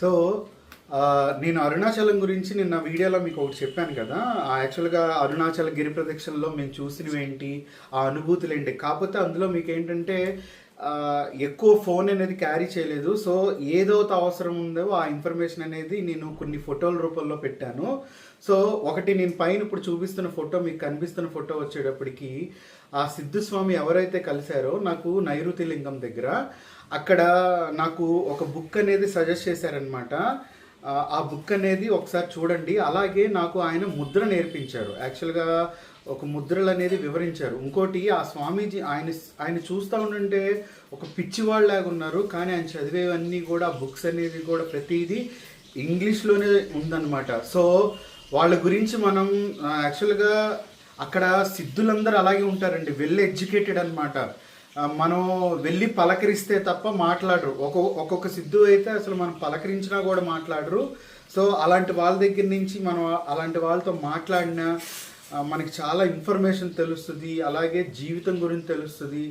So నేను అరుణాచలం గురించి నిన్న వీడియోలో మీకు ఒకటి చెప్పాను కదా. ఆ యాక్చువల్గా అరుణాచల్ గిరి ప్రదక్షిణలో మేము చూసినవి ఏంటి ఆ అనుభూతులు ఏంటి. కాకపోతే అందులో మీకు ఏంటంటే ఎక్కువ ఫోన్ అనేది క్యారీ చేయలేదు. సో ఏదైతే అవసరం ఉందో ఆ ఇన్ఫర్మేషన్ అనేది నేను కొన్ని ఫోటోల రూపంలో పెట్టాను. సో ఒకటి నేను పైన ఇప్పుడు చూపిస్తున్న ఫోటో మీకు కనిపిస్తున్న ఫోటో వచ్చేటప్పటికి ఆ సిద్ధు స్వామి ఎవరైతే కలిశారో నాకు నైరుతి లింగం దగ్గర అక్కడ నాకు ఒక బుక్ అనేది సజెస్ట్ చేశారనమాట ఆ, ఆ బుక్ అనేది ఒకసారి చూడండి. అలాగే నాకు ఆయన ముద్ర నేర్పించారు. యాక్చువల్గా ఒక ముద్రలు అనేది వివరించారు. ఇంకోటి ఆ స్వామీజీ ఆయన ఆయన చూస్తూ ఉంటుంటే ఒక పిచ్చివాళ్ళలాగా ఉన్నారు కానీ ఆయన చదివేవన్నీ కూడా బుక్స్ అనేది కూడా ప్రతిదీ ఇంగ్లీష్లోనే ఉందన్నమాట. సో వాళ్ళ గురించి మనం యాక్చువల్గా అక్కడ సిద్ధులందరూ అలాగే ఉంటారండి. వెల్ ఎడ్యుకేటెడ్ అనమాట మనం వెళ్ళి పలకరిస్తే తప్ప మాట్లాడరు. ఒక ఒక్కొక్క సిద్ధు అయితే అసలు మనం పలకరించినా కూడా మాట్లాడరు. సో అలాంటి వాళ్ళ దగ్గర నుంచి మనం అలాంటి వాళ్ళతో మాట్లాడినా మనకి చాలా ఇన్ఫర్మేషన్ తెలుస్తుంది అలాగే జీవితం గురించి తెలుస్తుంది.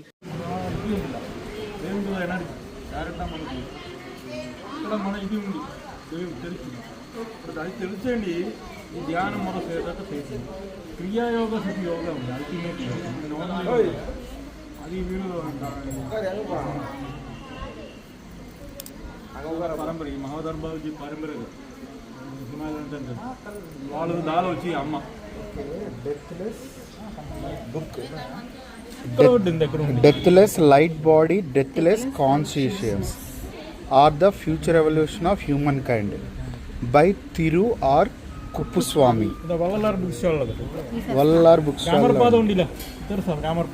మన ఇది ఉంది. తెలుసు అది తెలిసండి ఈ ధ్యానం మొదలు చేయదాకా చేసింది క్రియాయోగ స్థితి యోగ ఉంది అల్టిమేట్ అది వీళ్ళు పరంపర ఈ మహాధర్మాలజీ పరంపర హిమాలయం వాళ్ళు దాని వచ్చి అమ్మ. Deathless light body deathless conscious are the future evolution of human kind by Thiru R Kuppuswamy ఇది Vallalar book stall Vallar book comer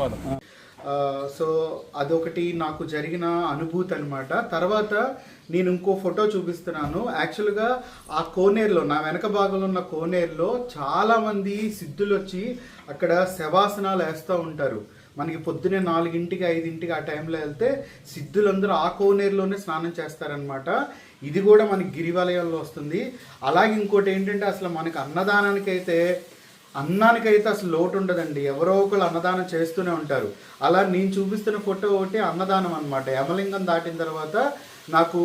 so అదొకటి నాకు జరిగిన అనుభూతి అనమాట తర్వాత నేను ఇంకో ఫోటో చూపిస్తున్నాను. యాక్చువల్గా ఆ కోనేరులో నా వెనక భాగంలో ఉన్న కోనేరులో చాలామంది సిద్ధులు వచ్చి అక్కడ శవాసనాలు వేస్తూ ఉంటారు. మనకి పొద్దునే నాలుగింటికి ఐదింటికి ఆ టైంలో వెళ్తే సిద్ధులందరూ ఆ కోనేరులోనే స్నానం చేస్తారనమాట ఇది కూడా మనకి గిరివలయాల్లో వస్తుంది. అలాగే ఇంకోటి ఏంటంటే అసలు మనకి అన్నదానానికైతే అన్నానికైతే అసలు లోటు ఉండదండి ఎవరో ఒకరు అన్నదానం చేస్తూనే ఉంటారు. అలా నేను చూపిస్తున్న ఫోటో ఒకటి అన్నదానం అనమాట యమలింగం దాటిన తర్వాత నాకు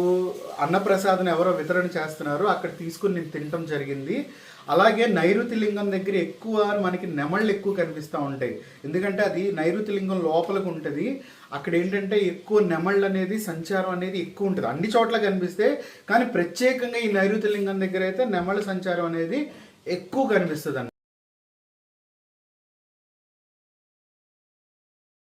అన్నప్రసాదం ఎవరో వితరణ చేస్తున్నారు. అక్కడ తీసుకుని నేను తినటం జరిగింది. అలాగే నైరుతి లింగం దగ్గర ఎక్కువ మనకి నెమళ్ళు ఎక్కువ కనిపిస్తూ ఉంటాయి. ఎందుకంటే అది నైరుతి లింగం లోపలకు ఉంటుంది. అక్కడ ఏంటంటే ఎక్కువ నెమళ్ళు అనేది సంచారం అనేది ఎక్కువ ఉంటుంది. అన్ని చోట్ల కనిపిస్తే కానీ ప్రత్యేకంగా ఈ నైరుతి లింగం దగ్గర అయితే నెమళ్ళ సంచారం అనేది ఎక్కువ కనిపిస్తుంది